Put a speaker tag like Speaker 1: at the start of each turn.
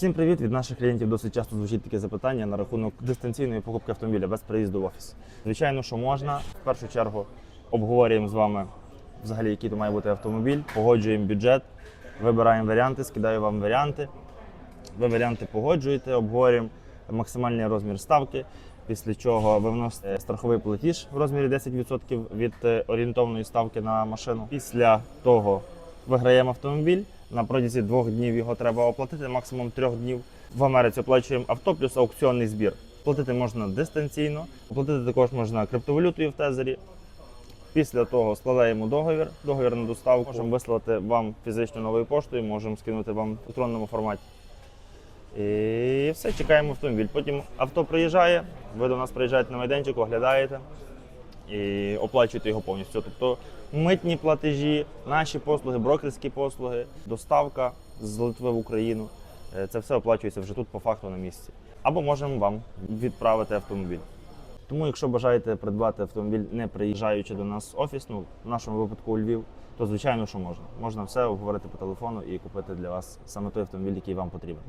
Speaker 1: Всім привіт! Від наших клієнтів досить часто звучить таке запитання на рахунок дистанційної покупки автомобіля без приїзду в офіс. Звичайно, що можна. В першу чергу обговорюємо з вами взагалі, який то має бути автомобіль, погоджуємо бюджет, вибираємо варіанти, скидаю вам варіанти. Ви варіанти погоджуєте, обговорюємо максимальний розмір ставки. Після чого ви вносите страховий платіж в розмірі 10% від е, орієнтовної ставки на машину. Після того виграємо автомобіль. На протязі двох днів його треба оплатити, максимум трьох днів. В Америці оплачуємо авто плюс аукціонний збір. Платити можна дистанційно, оплатити також можна криптовалютою в тезері. Після того складаємо договір, договір на доставку. Можемо вислати вам фізично новою поштою, можемо скинути вам в електронному форматі. І все, чекаємо автомобіль. Потім авто приїжджає, ви до нас приїжджаєте на майданчик, оглядаєте і оплачуєте його повністю. Тобто митні платежі, наші послуги, брокерські послуги, доставка з Литви в Україну. Е, Це все оплачується вже тут по факту на місці. Або можемо вам відправити автомобіль. Тому, якщо бажаєте придбати автомобіль, не приїжджаючи до нас в офіс, ну в нашому випадку у Львів, то звичайно, що можна. Можна все обговорити по телефону і купити для вас саме той автомобіль, який вам потрібен.